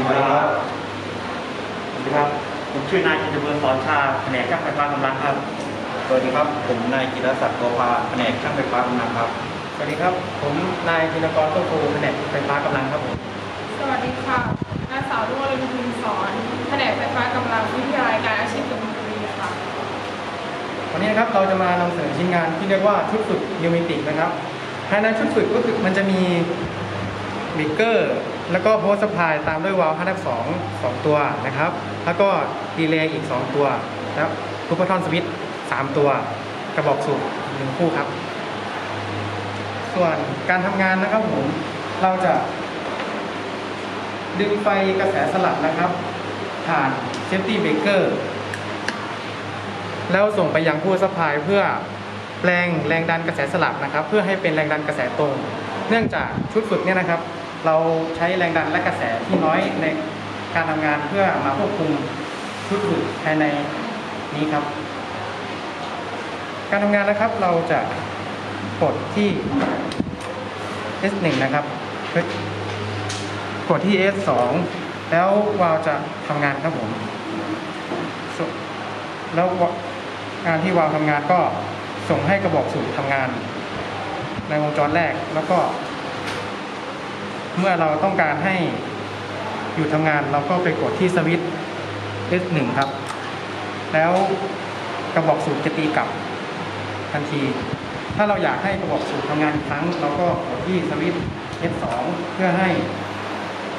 ดีครับสวัสดีครับ ผมชื่อนายจิตรเบืองสอนชา แผนกช่างไฟฟ้ากำลังครับ สวัสดีครับ ผมนายกิรศักดิ์โกภาแผนกช่างไฟฟ้ากำลังครับ สวัสดีครับ ผมนายธินกรต้นโพแผนกไฟฟ้ากำลังครับผม สวัสดีค่ะ นางสาวรุ่งอรุณพิมพ์สอน แผนกไฟฟ้ากำลังวิทยาลัยการอาชีพกบินบุรีค่ะ วันนี้นะครับเราจะมานำเสนอชิ้นงานที่เรียกว่าชุดฝึกนิวมิตินะครับ ภายในชุดฝึกก็คือมันจะมีบิกเกอร์ แล้วก็โพสต์พายตามด้วยวาล์ว5 2 2 ตัวนะครับ แล้วก็ดีเลย์อีก 2 ตัวแล้วทูปทอนสวิต3ตัว กระบอกสูบหนึ่งคู่ครับ ส่วนการทำงานนะครับผม เราจะ ดึงไฟกระแสสลับนะครับ ผ่านเซฟตี้เบเกอร์แล้วส่งไปยังผู้ซัพพลายเพื่อแปลงแรงดันกระแสสลับนะครับ เพื่อให้เป็นแรงดันกระแสตรง เนื่องจากชุดฝึกเนี่ยนะครับ เราใช้แรงดันและกระแสที่น้อยในการทำงานเพื่อมาควบคุมชุดฝึกภายในนี้ครับ การทำงานนะครับเราจะกดที่ S1 นะครับกดที่ S2 แล้ววาล์วจะทำงานครับผม แล้วงานที่วาล์วทำงานก็ส่งให้กระบอกสูบทำงาน ในวงจรแรกแล้วก็ เมื่อเราต้องการให้หยุดทำงานเราก็ไปกดที่สวิตช์ S1 ครับ แล้วกระบอกสูบจะตีกลับทันที ถ้าเราอยากให้กระบอกสูบทำงานอีกครั้ง เราก็กดที่สวิตช์ S2 เพื่อให้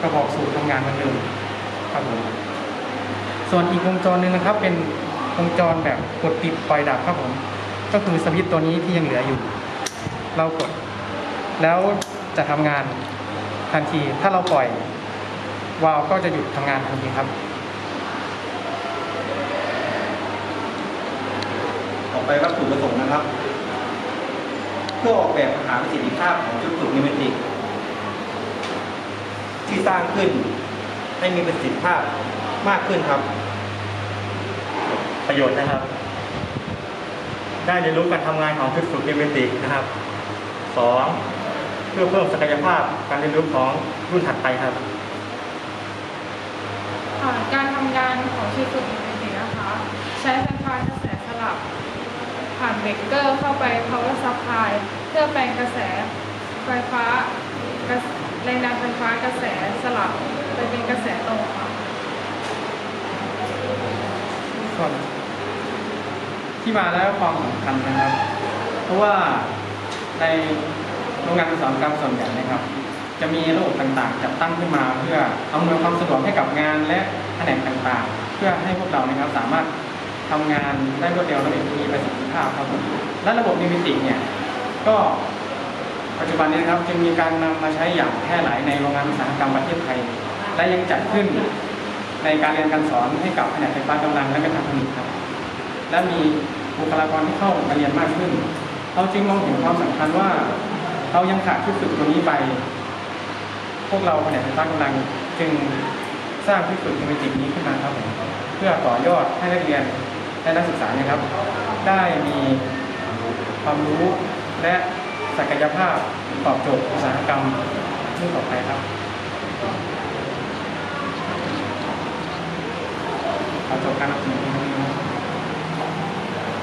กระบอกสูบทำงานเหมือนเดิมครับผมส่วนอีกวงจรหนึ่งนะครับ เป็นวงจรแบบกดปิดปล่อยดับครับผม ก็คือสวิตช์ตัวนี้ที่ยังเหลืออยู่ เรากด แล้วจะทำงาน ทันที ถ้าเราปล่อยวาล์วก็จะหยุดทำงานทันทีครับต่อไปวัตถุประสงค์นะครับ เพื่อออกแบบหาประสิทธิภาพของชุดฝึกนิวเมติก ที่สร้างขึ้นให้มีประสิทธิภาพมากขึ้นครับ ประโยชน์นะครับ ได้เรียนรู้การทำงานของชุดฝึกนิเวติกนะครับสอง เพื่อเพิ่มศักยภาพการเรียนรู้ของรุ่นถัดไปครับผ่านการทำงานของชุดฝึกอินเทอร์เน็ตนะคะ ใช้ไฟฟ้ากระแสสลับ ผ่านเบรกเกอร์เข้าไป power supply เพื่อแปลงกระแสไฟฟ้ากระแรงดันไฟฟ้ากระแสสลับไปเป็นกระแสตรงค่ะส่วนที่มาและความสำคัญนะครับ เพราะว่าใน โรงงานอุตสาหกรรมส่วนใหญ่นะครับ จะมีระบบต่างๆ จัดตั้งขึ้นมา เพื่ออำนวยความสะดวกให้กับงานและแผนกต่างๆ เพื่อให้พวกเรานะครับสามารถทำงานได้รวดเร็วและมีประสิทธิภาพครับผมและระบบนิวิติเนี่ยก็ปัจจุบันนี้นะครับจึงมีการนำมาใช้อย่างแพร่หลายในโรงงานอุตสาหกรรมประเทศไทย และยังจัดขึ้นในการเรียนการสอนให้กับแผนกไฟฟ้ากำลังและการทำผลิตครับ และมีบุคลากรที่เข้ามาเรียนมากขึ้น เราจึงมองเห็นความสำคัญว่า เรายังขาดชุดฝึกตัวนี้ไป พวกเราแผนกไฟฟ้ากำลังจึงสร้างชุดฝึกในมิตินี้ขึ้นมาครับผมเพื่อต่อยอดให้นักเรียนและนักศึกษาเนี่ยครับ ได้มีความรู้และศักยภาพตอบโจทย์อุตสาหกรรมรุ่นต่อไปครับขอจบการนำเสนอเพียงเท่านี้